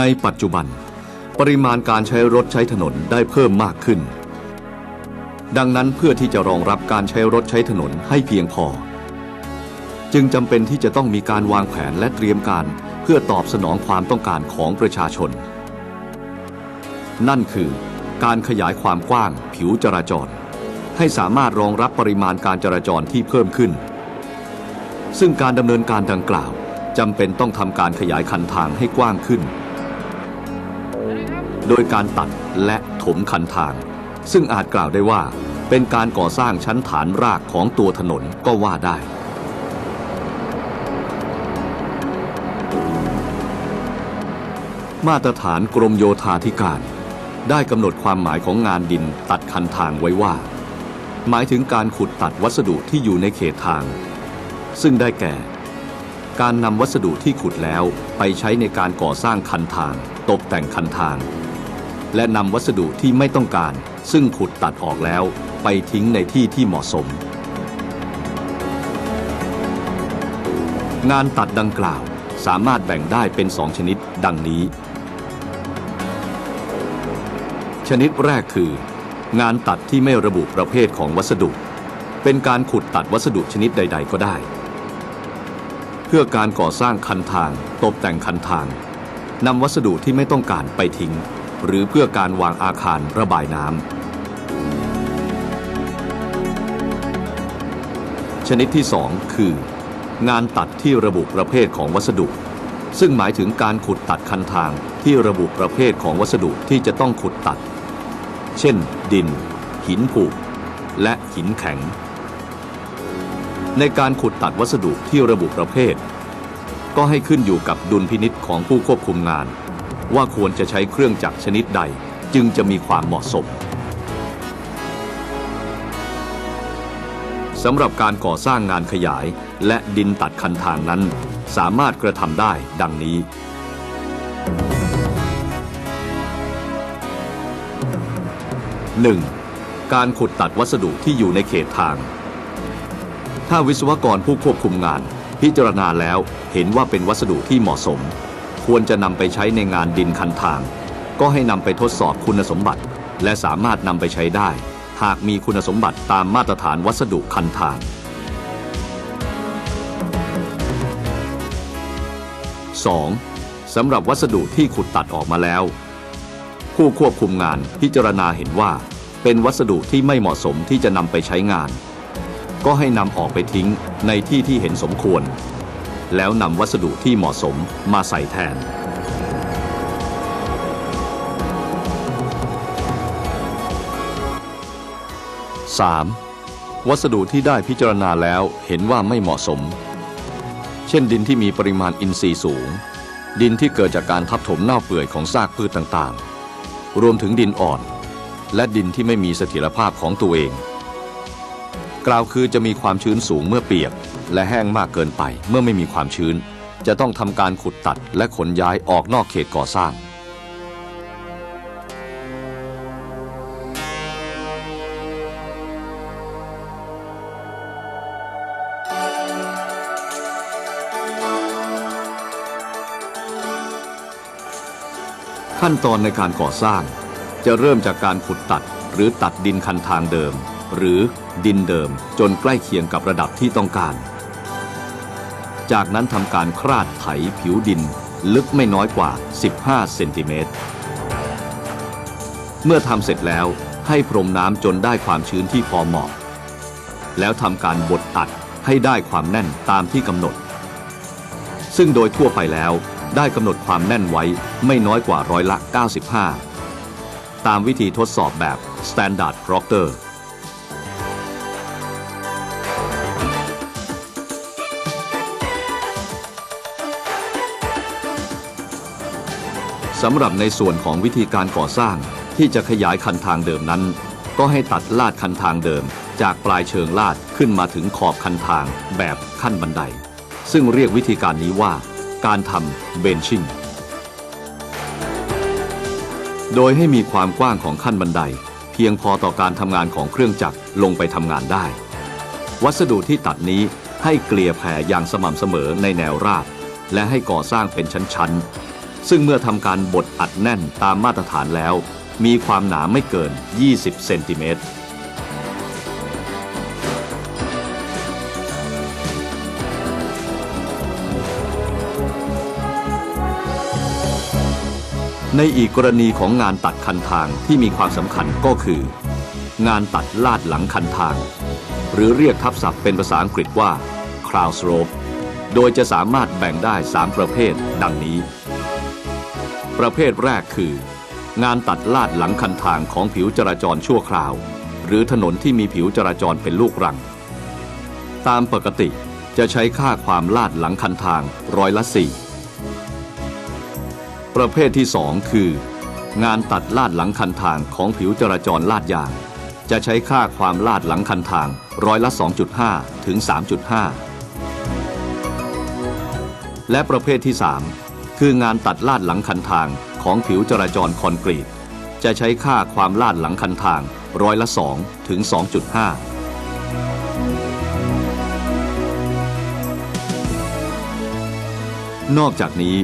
ในปัจจุบัน ปริมาณการใช้รถใช้ถนนได้เพิ่มมากขึ้น ดังนั้นเพื่อที่จะรองรับการใช้รถใช้ถนนให้เพียงพอ จึงจำเป็นที่จะต้องมีการวางแผนและเตรียมการเพื่อตอบสนองความต้องการของประชาชน นั่นคือการขยายความกว้างผิวจราจร ให้สามารถรองรับปริมาณการจราจรที่เพิ่มขึ้น ซึ่งการดำเนินการดังกล่าวจำเป็นต้องทำการขยายคันทางให้กว้างขึ้น โดยการตัดและถมคันทาง ซึ่งอาจกล่าวได้ว่าเป็นการก่อสร้างชั้นฐานรากของตัวถนนก็ว่าได้ มาตรฐานกรมโยธาธิการ ได้กำหนดความหมายของงานดินตัดคันทางไว้ว่า หมายถึงการขุดตัดวัสดุที่อยู่ในเขตทาง ซึ่งได้แก่ การนำวัสดุที่ขุดแล้วไปใช้ในการก่อสร้างคันทาง ตกแต่งคันทาง และนำวัสดุที่ไม่ต้องการ ซึ่งขุดตัดออกแล้วไปทิ้งในที่ที่เหมาะสม งานตัดดังกล่าวสามารถแบ่งได้เป็นสองชนิดดังนี้ ชนิดแรกคือ งานตัดที่ไม่ระบุประเภทของวัสดุ เป็นการขุดตัดวัสดุชนิดใด ๆ ก็ได้ เพื่อการก่อสร้างคันทาง ตกแต่งคันทางนำวัสดุที่ไม่ต้องการไปทิ้ง หรือเพื่อการวางอาคารระบายน้ำชนิดที่สองคือ งานตัดที่ระบุประเภทของวัสดุ ซึ่งหมายถึงการขุดตัดคันทางที่ระบุประเภทของวัสดุที่จะต้องขุดตัด เช่น ดิน หินผุและหินแข็ง ในการขุดตัดวัสดุที่ระบุประเภท ก็ให้ขึ้นอยู่กับดุลพินิษของผู้ควบคุมงาน ว่าควรจะใช้เครื่องจักรชนิดใดจึงจะมีความเหมาะสมสำหรับการก่อสร้างงานขยายและดินตัดคันทางนั้น สามารถกระทำได้ดังนี้ 1. การขุดตัดวัสดุที่อยู่ในเขตทาง ถ้าวิศวกรผู้ควบคุมงาน พิจารณาแล้วเห็นว่าเป็นวัสดุที่เหมาะสม ควรจะนำไปใช้ในงานดินคันทาง ก็ให้นำไปทดสอบคุณสมบัติ และสามารถนำไปใช้ได้ หากมีคุณสมบัติตามมาตรฐานวัสดุคันทาง 2. สำหรับวัสดุที่ขุดตัดออกมาแล้ว ผู้ควบคุมงานพิจารณาเห็นว่า เป็นวัสดุที่ไม่เหมาะสมที่จะนำไปใช้งาน ก็ให้นำออกไปทิ้งในที่ที่เห็นสมควร แล้วนำวัสดุที่เหมาะสมมาใส่แทน 3. วัสดุที่ได้พิจารณาแล้วเห็นว่าไม่เหมาะสม เช่นดินที่มีปริมาณอินทรีย์สูง ดินที่เกิดจากการทับถมเน่าเปื่อยของซากพืชต่างๆ รวมถึงดินอ่อน และดินที่ไม่มีเสถียรภาพของตัวเอง กล่าวคือจะมีความชื้นสูงเมื่อเปียก และแห้งมากเกินไปเมื่อไม่มีความชื้น จะต้องทำการขุดตัดและขนย้ายออกนอกเขตก่อสร้าง ขั้นตอนในการก่อสร้าง จะเริ่มจากการขุดตัดหรือตัดดินคันทางเดิม หรือดินเดิมจนใกล้เคียงกับระดับที่ต้องการ จากนั้นทำการคราดไถผิวดิน ลึกไม่น้อยกว่า 15 เซนติเมตร เมื่อทำเสร็จแล้วให้พรมน้ำจนได้ความชื้นที่พอเหมาะ แล้วทำการบดอัดให้ได้ความแน่นตามที่กำหนด ซึ่งโดยทั่วไปแล้วได้กำหนดความแน่นไว้ไม่น้อยกว่าร้อยละ 95 ตามวิธีทดสอบแบบ Standard Proctor สำหรับในส่วนของวิธีการก่อสร้างที่จะขยายคันทางเดิมนั้น ก็ให้ตัดลาดคันทางเดิม จากปลายเชิงลาดขึ้นมาถึงขอบคันทางแบบขั้นบันได ซึ่งเรียกวิธีการนี้ว่า การทำเบนชิ่งโดยให้มีความกว้างของขั้นบันได เพียงพอต่อการทำงานของเครื่องจักรลงไปทำงานได้ วัสดุที่ตัดนี้ให้เกลี่ยแผ่อย่างสม่ำเสมอในแนวราบ และให้ก่อสร้างเป็นชั้นๆ ซึ่งเมื่อทำการบดอัดแน่นตามมาตรฐานแล้ว มีความหนาไม่เกิน 20 เซนติเมตรในอีกกรณีของงานตัดคันทางที่มีความสำคัญก็คือ งานตัดลาดหลังคันทาง หรือเรียกทับศัพท์เป็นภาษาอังกฤษว่า crown slope โดยจะสามารถแบ่งได้ 3 ประเภท ดังนี้ ประเภทแรกคือ งานตัดลาดหลังคันทางของผิวจราจรชั่วคราว หรือถนนที่มีผิวจราจรเป็นลูกรัง ตามปกติจะใช้ค่าความลาดหลังคันทางร้อยละสี่ประเภทที่ 2 คือ งานตัดลาดหลังคันทางของผิวจราจรลาดยาง จะใช้ค่าความลาดหลังคันทางร้อยละ 2.5 ถึง 3.5 และประเภทที่ 3 คืองานตัดลาดหลังคันทางของผิวจราจรคอนกรีต จะใช้ค่าความลาดหลังคันทางร้อยละ2ถึง 2.5นอกจากนี้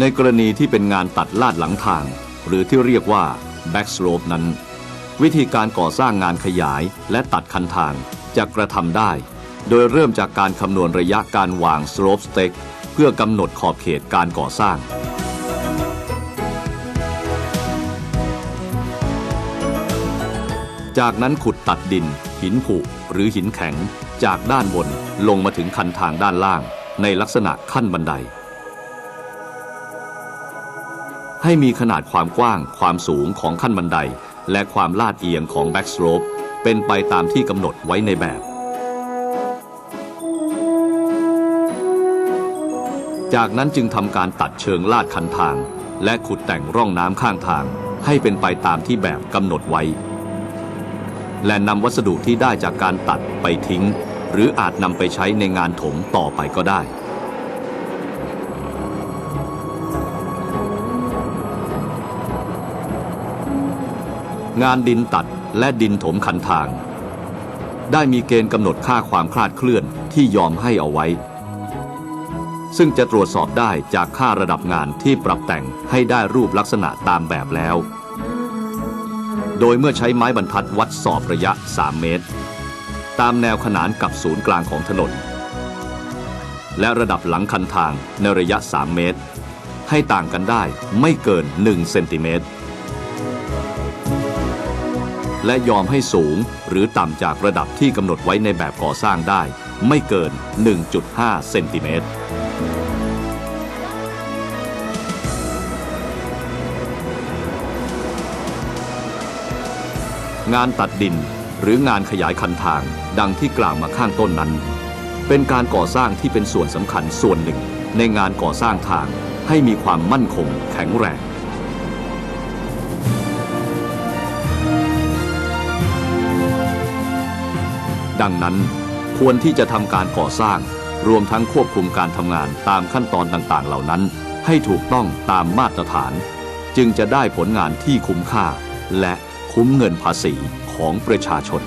ในกรณีที่เป็นงานตัดลาดหลังทาง หรือที่เรียกว่า backslope นั้น วิธีการก่อสร้างงานขยายและตัดคันทางจะกระทำได้ โดยเริ่มจากการคำนวณระยะการวาง slope stake เพื่อกำหนดขอบเขตการก่อสร้าง จากนั้นขุดตัดดิน หินผุหรือหินแข็ง จากด้านบนลงมาถึงคันทางด้านล่าง ในลักษณะขั้นบันได ให้มีขนาดความกว้างความสูงของขั้นบันได และความลาดเอียงของแบ็กสโลปเป็นไปตามที่กำหนดไว้ในแบบ จากนั้นจึงทำการตัดเชิงลาดคันทาง และขุดแต่งร่องน้ำข้างทาง ให้เป็นไปตามที่แบบกำหนดไว้ และนำวัสดุที่ได้จากการตัดไปทิ้ง หรืออาจนำไปใช้ในงานถมต่อไปก็ได้งานดินตัดและดินถมคันทาง ได้มีเกณฑ์กำหนดค่าความคลาดเคลื่อนที่ยอมให้เอาไว้ ซึ่งจะตรวจสอบได้จากค่าระดับงานที่ปรับแต่งให้ได้รูปลักษณะตามแบบแล้ว โดยเมื่อใช้ไม้บรรทัดวัดสอบระยะ 3 เมตร ตามแนวขนานกับศูนย์กลางของถนน และระดับหลังคันทางในระยะ 3 เมตร ให้ต่างกันได้ไม่เกิน 1 เซนติเมตร และยอมให้สูงหรือต่ำจากระดับที่กำหนดไว้ในแบบก่อสร้างได้ ไม่เกิน 1.5 เซนติเมตร งานตัดดินหรืองานขยายคันทางดังที่กล่าวมาข้างต้นนั้น เป็นการก่อสร้างที่เป็นส่วนสำคัญส่วนหนึ่งในงานก่อสร้างทางให้มีความมั่นคงแข็งแรงดังนั้นควรที่จะทำการก่อสร้าง รวมทั้งควบคุมการทำงานตามขั้นตอนต่างๆ เหล่านั้น ให้ถูกต้องตามมาตรฐาน จึงจะได้ผลงานที่คุ้มค่าและ คุ้มเงินภาษีของประชาชน